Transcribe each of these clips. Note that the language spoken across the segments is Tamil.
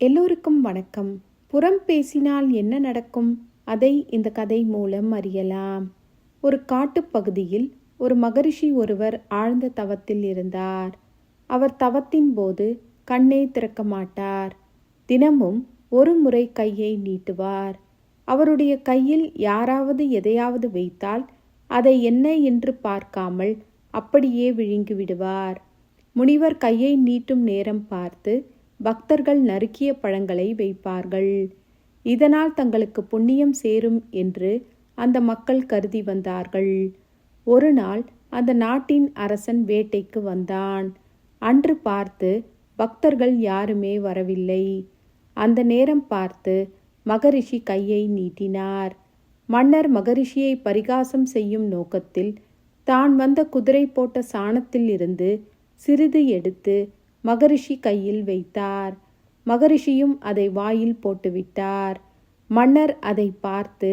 எல்லோருக்கும் வணக்கம். புறம் பேசினால் என்ன நடக்கும்? அதை இந்த கதை மூலம் அறியலாம். ஒரு காட்டுப் பகுதியில் ஒரு மகரிஷி ஒருவர் ஆழ்ந்த தவத்தில் இருந்தார். அவர் தவத்தின் போது கண்ணே திறக்க மாட்டார். தினமும் ஒரு முறை கையை நீட்டுவார். அவருடைய கையில் யாராவது எதையாவது வைத்தால் அதை என்ன என்று பார்க்காமல் அப்படியே விழுங்கிவிடுவார். முனிவர் கையை நீட்டும் நேரம் பார்த்து பக்தர்கள் நறுக்கிய பழங்களை வைப்பார்கள். இதனால் தங்களுக்கு புண்ணியம் சேரும் என்று அந்த மக்கள் கருதி வந்தார்கள். ஒரு நாள் அந்த நாட்டின் அரசன் வேட்டைக்கு வந்தான். அன்று பார்த்து பக்தர்கள் யாருமே வரவில்லை. அந்த நேரம் பார்த்து மகரிஷி கையை நீட்டினார். மன்னர் மகரிஷியை பரிகாசம் செய்யும் நோக்கத்தில் தான் வந்த குதிரை போட்ட சாணத்தில் இருந்து சிறிது எடுத்து மகரிஷி கையில் வைத்தார். மகரிஷியும் அதை வாயில் போட்டுவிட்டார். மன்னர் அதை பார்த்து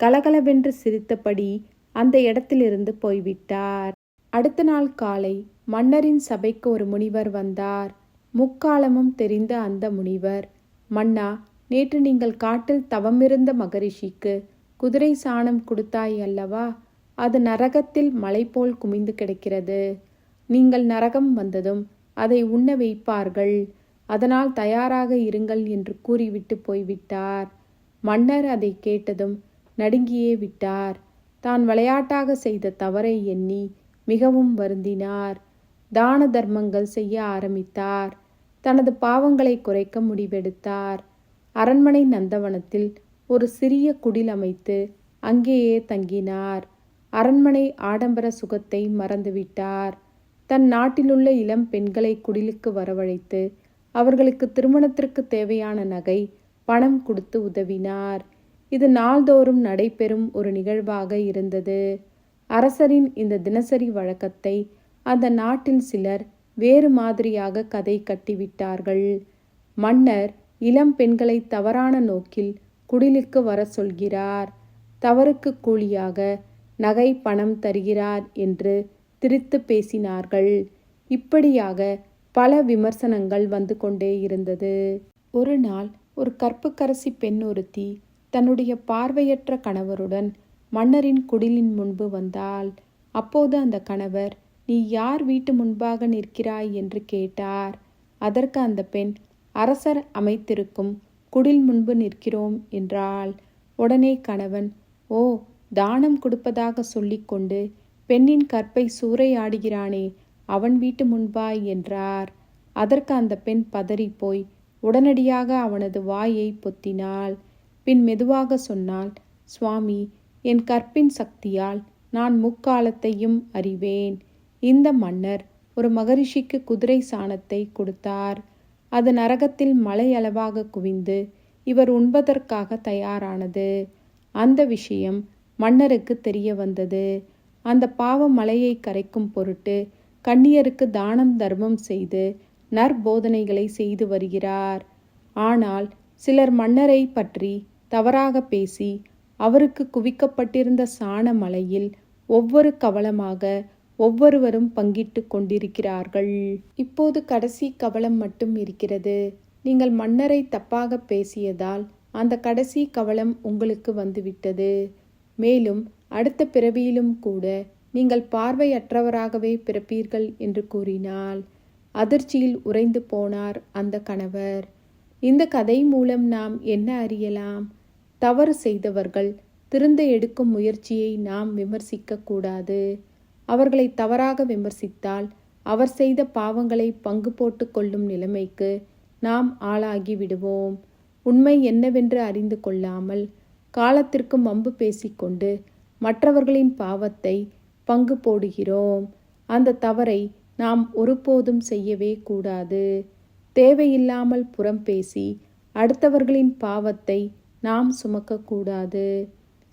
கலகலவென்று சிரித்தபடி அந்த இடத்திலிருந்து போய்விட்டார். அடுத்த நாள் காலை மன்னரின் சபைக்கு ஒரு முனிவர் வந்தார். முக்காலமும் தெரிந்த அந்த முனிவர் மன்னா நேற்று நீங்கள் காட்டில் தவமிருந்த மகரிஷிக்கு குதிரை சாணம் கொடுத்தாய் அல்லவா? அது நரகத்தில் மலை போல் குமிந்து கிடக்கிறது. நீங்கள் நரகம் வந்ததும் அதை உண்ண வைப்பார்கள். அதனால் தயாராக இருங்கள் என்று கூறிவிட்டு போய்விட்டார். மன்னர் அதை கேட்டதும் நடுங்கியே விட்டார். தான் விளையாட்டாக செய்த தவறை எண்ணி மிகவும் வருந்தினார். தான தர்மங்கள் செய்ய ஆரம்பித்தார். தனது பாவங்களை குறைக்க முடிவெடுத்தார். அரண்மனை நந்தவனத்தில் ஒரு சிறிய குடில் அமைத்து அங்கேயே தங்கினார். அரண்மனை ஆடம்பர சுகத்தை மறந்துவிட்டார். தன் நாட்டிலுள்ள இளம் பெண்களை குடிலுக்கு வரவழைத்து அவர்களுக்கு திருமணத்திற்கு தேவையான நகை பணம் கொடுத்து உதவினார். இது நாள்தோறும் நடைபெறும் ஒரு நிகழ்வாக இருந்தது. அரசரின் இந்த தினசரி வழக்கத்தை அந்த நாட்டில் சிலர் வேறு மாதிரியாக கதை கட்டிவிட்டார்கள். மன்னர் இளம் பெண்களை தவறான நோக்கில் குடிலுக்கு வர சொல்கிறார். தவறுக்கு கூலியாக நகை பணம் தருகிறார் என்று திரித்து பேசினார்கள். இப்படியாக பல விமர்சனங்கள் வந்து கொண்டே இருந்தது. ஒரு நாள் ஒரு கற்புக்கரசி பெண் ஒருத்தி தன்னுடைய பார்வையற்ற கணவருடன் மன்னரின் குடிலின் முன்பு வந்தாள். அப்போது அந்த கணவர் நீ யார் வீட்டு முன்பாக நிற்கிறாய்? என்று கேட்டார். அதற்கு அந்த பெண் அரசர் அமைத்திருக்கும் குடில் முன்பு நிற்கிறோம் என்றாள். உடனே கணவன் ஓ தானம் கொடுப்பதாக சொல்லிக்கொண்டு பெண்ணின் கற்பை சூறையாடுகிறானே அவன் வீட்டு முன்பாய் என்றார். அதற்கு அந்த பெண் பதறிப்போய் போய் உடனடியாக அவனது வாயை பொத்தினாள். பின் மெதுவாக சொன்னாள் சுவாமி என் கற்பின் சக்தியால் நான் முக்காலத்தையும் அறிவேன். இந்த மன்னர் ஒரு மகரிஷிக்கு குதிரை சாணத்தை கொடுத்தார். அது நரகத்தில் மலை அளவாக குவிந்து இவர் உண்பதற்காக தயாரானது. அந்த விஷயம் மன்னருக்கு தெரிய வந்தது. அந்த பாவ மலையை கரைக்கும் பொருட்டு கண்ணியருக்கு தானம் தர்மம் செய்து நற்போதனைகளை செய்து வருகிறார். ஆனால் சிலர் மன்னரை பற்றி தவறாக பேசி அவருக்கு குவிக்கப்பட்டிருந்த சாண மலையில் ஒவ்வொரு கவலமாக ஒவ்வொருவரும் பங்கிட்டு கொண்டிருக்கிறார்கள். இப்போது கடைசி கவலம் மட்டும் இருக்கிறது. நீங்கள் மன்னரை தப்பாக பேசியதால் அந்த கடைசி கவலம் உங்களுக்கு வந்துவிட்டது. மேலும் அடுத்த பிறவியிலும் கூட நீங்கள் பார்வையற்றவராகவே பிறப்பீர்கள் என்று கூறினால் அதிர்ச்சியில் உறைந்து போனார் அந்த கணவர். இந்த கதை மூலம் நாம் என்ன அறியலாம்? தவறு செய்தவர்கள் திருந்த எடுக்கும் முயற்சியை நாம் விமர்சிக்க கூடாது. அவர்களை தவறாக விமர்சித்தால் அவர் செய்த பாவங்களை பங்கு போட்டு கொள்ளும் நிலைமைக்கு நாம் ஆளாகி விடுவோம். உண்மை என்னவென்று அறிந்து கொள்ளாமல் காலத்திற்கு வம்பு பேசிக்கொண்டு மற்றவர்களின் பாவத்தை பங்கு போடுகிறோம். அந்த தவறை நாம் ஒருபோதும் செய்யவே கூடாது. தேவையில்லாமல் புறம் பேசி அடுத்தவர்களின் பாவத்தை நாம் சுமக்கக்கூடாது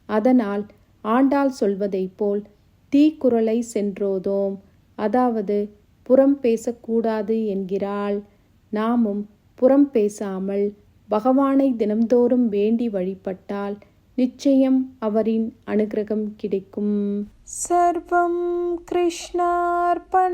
அதனால் ஆண்டாள் சொல்வதைப் போல் தீக்குறளை சென்றோதோம். அதாவது புறம் பேசக்கூடாது என்கிறாள். நாமும் புறம் பேசாமல் பகவானை தினம்தோறும் வேண்டி வழிபட்டால் நிச்சயம் அவரின் அனுகிரகம் கிடைக்கும். சர்வம் கிருஷ்ணார்பணமஸ்தூ.